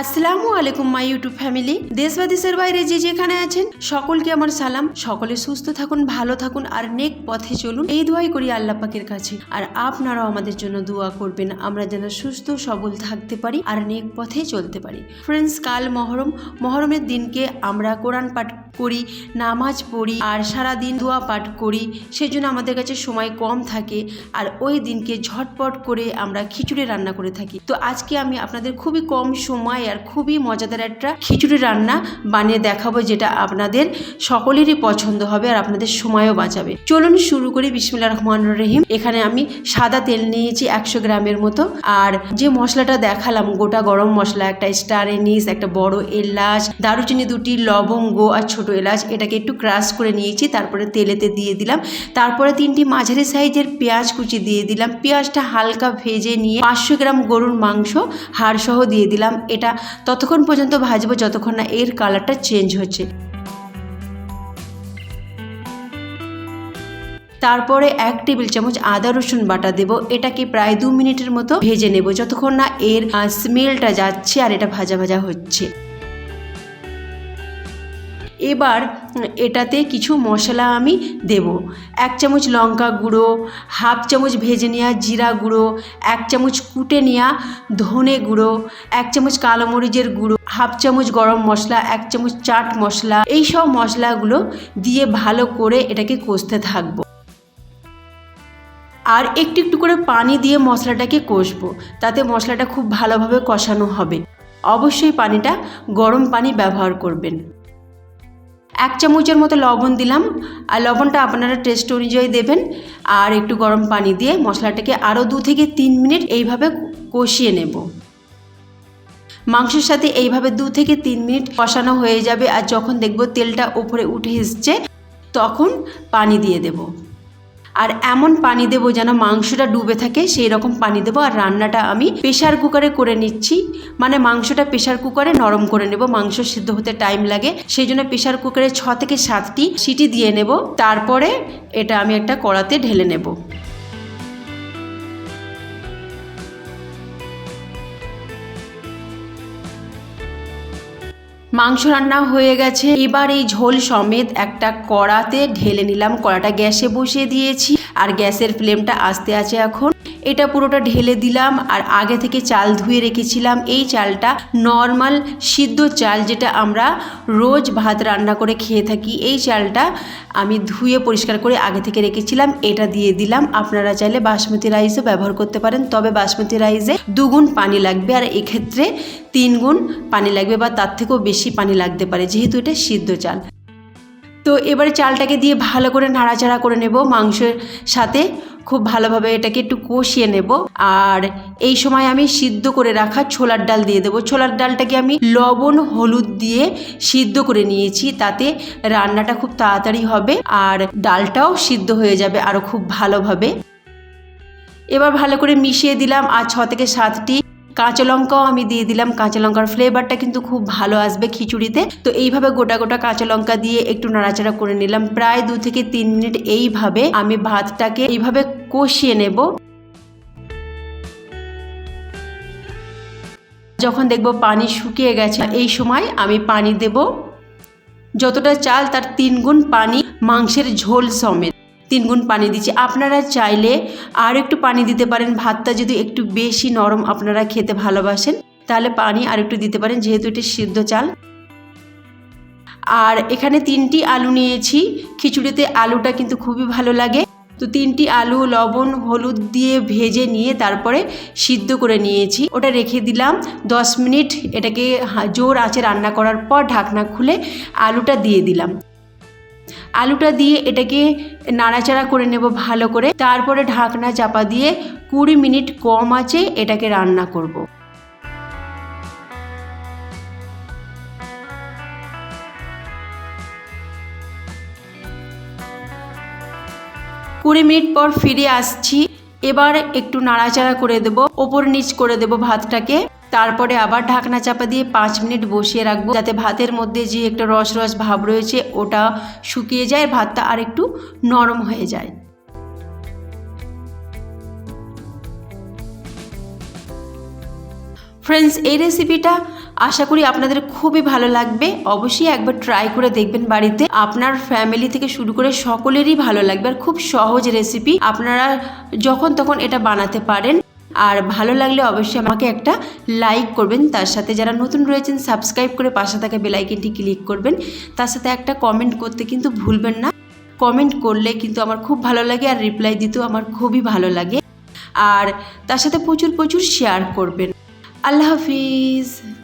আসসালামু আলাইকুম, my YouTube family. দেশ বা দেশের বাইরে যে যেখানে আছেন, সকলকে আমার সালাম। সকলে সুস্থ থাকুন, ভালো থাকুন আর নেক পথে চলুন। এই দোয়াই করি আল্লাহ পাকের কাছে। আর আপনারাও আমাদের জন্য দোয়া করবেন, আমরা যেন সুস্থ, সবল থাকতে পারি আর নেক পথে চলতে পারি। ফ্রেন্ডস কাল মহরম। মহরমের দিনকে আমরা কোরআন পাঠ করি, নামাজ পড়ি আর সারা দিন দোয়া পাঠ করি, সেজন্য আমাদের কাছে সময় কম থাকে। আর ওই দিনকে ঝটপট করে আমরা খিচুড়ি রান্না করে থাকি। তো আজকে আমি আপনাদের খুবই কম সময় আর খুবই মজাদার একটা খিচুড়ি রান্না বানিয়ে দেখাবো, যেটা আপনাদের সকলেরই পছন্দ হবে আর আপনাদের সময়ও বাঁচাবে। চলুন শুরু করি বিসমিল্লা রহমান রহিম। এখানে আমি সাদা তেল নিয়েছি একশো গ্রামের মতো। আর যে মশলাটা দেখালাম, গোটা গরম মশলা, একটা স্টার এনিস, একটা বড় এলাচ, দারুচিনি দুটি, লবঙ্গ আর ছোট এলাচ এটাকে একটু ক্রাশ করে নিয়েছি, তারপরে তেলেতে দিয়ে দিলাম। তারপরে তিনটি মাঝারি সাইজের পেঁয়াজ কুচি দিয়ে দিলাম। পেঁয়াজটা হালকা ভেজে নিয়ে পাঁচশো গ্রাম গরুর মাংস হাড়সহ দিয়ে দিলাম। এটা ততক্ষণ পর্যন্ত ভাজবো যতক্ষণ না এর কালারটা চেঞ্জ হচ্ছে। তারপরে এক টেবিল চামচ আদা রসুন বাটা দেব। এটাকে প্রায় দু মিনিটের মতো ভেজে নেব যতক্ষণ না এর স্মেলটা যাচ্ছে আর এটা ভাজা ভাজা হচ্ছে। এবার এটাতে কিছু মশলা আমি দেব। এক চামচ লঙ্কা গুঁড়ো, হাফ চামচ ভেজে নেওয়া জিরা গুঁড়ো, এক চামচ কুটে নেওয়া ধনে গুঁড়ো, এক চামচ কালো মরিচের গুঁড়ো, হাফ চামচ গরম মশলা, এক চামচ চাট মশলা, এই সব মশলাগুলো দিয়ে ভালো করে এটাকে কষতে থাকব। আর একটু একটু করে পানি দিয়ে মশলাটাকে কষবো, তাতে মশলাটা খুব ভালোভাবে কষানো হবে। অবশ্যই পানিটা গরম পানি ব্যবহার করবেন। এক চামচের মতো লবণ দিলাম। আর লবণটা আপনারা টেস্ট অনুযায়ী দেবেন। আর একটু গরম পানি দিয়ে মশলাটাকে আরও দু থেকে তিন মিনিট এইভাবে কষিয়ে নেব। মাংসের সাথে এইভাবে দু থেকে তিন মিনিট কষানো হয়ে যাবে। আর যখন দেখব তেলটা ওপরে উঠে এসছে, তখন পানি দিয়ে দেব। আর এমন পানি দেবো যেন মাংসটা ডুবে থাকে, সেই রকম পানি দেবো। আর রান্নাটা আমি প্রেশার কুকারে করে নিচ্ছি। মানে মাংসটা প্রেশার কুকারে নরম করে নেব। মাংস সিদ্ধ হতে টাইম লাগে। সেই জন্য প্রেশার কুকারে ছ থেকে সাতটি সিটি দিয়ে নেব। তারপরে এটা আমি একটা কড়াতে ঢেলে নেব। মাংস রান্না হয়ে গেছে। এবার এই ঝোল সমেত একটা কড়াতে ঢেলে নিলাম। কড়াটা গ্যাসে বসিয়ে দিয়েছি। আর গ্যাসের ফ্লেমটা আস্তে আছে এখন। এটা পুরোটা ঢেলে দিলাম আর আগে থেকে চাল ধুয়ে রেখেছিলাম। এই চালটা নর্মাল সিদ্ধ চাল যেটা আমরা রোজ ভাত রান্না করে খেয়ে থাকি, এই চালটা আমি ধুয়ে পরিষ্কার করে আগে থেকে রেখেছিলাম। এটা দিয়ে দিলাম। আপনারা চাইলে বাসমতি রাইসও ব্যবহার করতে পারেন, তবে বাসমতি রাইসে দুগুণ পানি লাগবে আর এক্ষেত্রে তিন গুণ পানি লাগবে বা তার থেকেও বেশি পানি লাগতে পারে, যেহেতু এটা সিদ্ধ চাল। তো এবারে চালটাকে দিয়ে ভালো করে নাড়াচাড়া করে নেব, মাংসের সাথে। খুব ভালোভাবে এটাকে একটু কষিয়ে নেব। আর এই সময় আমি সিদ্ধ করে রাখা ছোলার ডাল দিয়ে দেবো। ছোলার ডালটাকে আমি লবণ, হলুদ দিয়ে সিদ্ধ করে নিয়েছি, তাতে রান্নাটা খুব তাড়াতাড়ি হবে আর ডালটাও সিদ্ধ হয়ে যাবে আরও খুব ভালোভাবে। এবার ভালো করে মিশিয়ে দিলাম, আর ছ থেকে সাতটি কাঁচা লঙ্কাও আমি দিয়ে দিলাম। কাঁচা লঙ্কার ফ্লেভারটা কিন্তু খুব ভালো আসবে খিচুড়িতে। তো এইভাবে গোটা গোটা কাঁচা লঙ্কা দিয়ে একটু নাড়াচাড়া করে নিলাম। প্রায় দু থেকে তিন মিনিট এইভাবে আমি ভাতটাকে এইভাবে কষিয়ে নেব। যখন দেখব পানি শুকিয়ে গেছে, এই সময় আমি পানি দেব। যতটা চাল তার তিন গুণ পানি, মাংসের ঝোল সমেত। তিন গুণ পানি দিচ্ছি। আপনারা চাইলে আর একটু পানি দিতে পারেন। ভাতটা যদি একটু বেশি নরম আপনারা খেতে ভালোবাসেন, তাহলে পানি আর একটু দিতে পারেন, যেহেতু এটি সিদ্ধ চাল। আর এখানে তিনটি আলু নিয়েছি। খিচুড়িতে আলুটা কিন্তু খুবই ভালো লাগে। তো তিনটি আলু, লবণ, হলুদ দিয়ে ভেজে নিয়ে তারপরে সিদ্ধ করে নিয়েছি। ওটা রেখে দিলাম। দশ মিনিট এটাকে জোর আঁচে রান্না করার পর ঢাকনা খুলে আলুটা দিয়ে দিলাম। আলুটা দিয়ে এটাকে নাড়াচাড়া করে নেব ভালো করে। তারপরে ঢাকনা চাপা দিয়ে কুড়ি মিনিট কম আছে এটাকে রান্না করব। কুড়ি মিনিট পর ফিরে আসছি। এবার একটু নাড়াচাড়া করে দেব। ওপর নিচ করে দেব ভাতটাকে। তারপরে আবার ঢাকনা চাপা দিয়ে পাঁচ মিনিট বসিয়ে রাখব, যাতে ভাতের মধ্যে যে একটা রস রস ভাব রয়েছে, ওটা শুকিয়ে যায়, ভাতটা আর একটু নরম হয়ে যায়। ফ্রেন্ডস এই রেসিপিটা আশা করি আপনাদের খুবই ভালো লাগবে। অবশ্যই একবার ট্রাই করে দেখবেন বাড়িতে। আপনার ফ্যামিলি থেকে শুরু করে সকলেরই ভালো লাগবে আর খুব সহজ রেসিপি আপনারা যখন তখন এটা বানাতে পারেন। আর ভালো লাগলে অবশ্যই আমাকে একটা লাইক করবেন। তার সাথে যারা নতুন রয়েছেন সাবস্ক্রাইব করে পাশে থাকা বেলাইকনটি ক্লিক করবেন। তার সাথে একটা কমেন্ট করতে কিন্তু ভুলবেন না। কমেন্ট করলে কিন্তু আমার খুব ভালো লাগে আর রিপ্লাই দিতেও আমার খুবই ভালো লাগে। আর তার সাথে প্রচুর প্রচুর শেয়ার করবেন। আল্লাহ হাফিজ।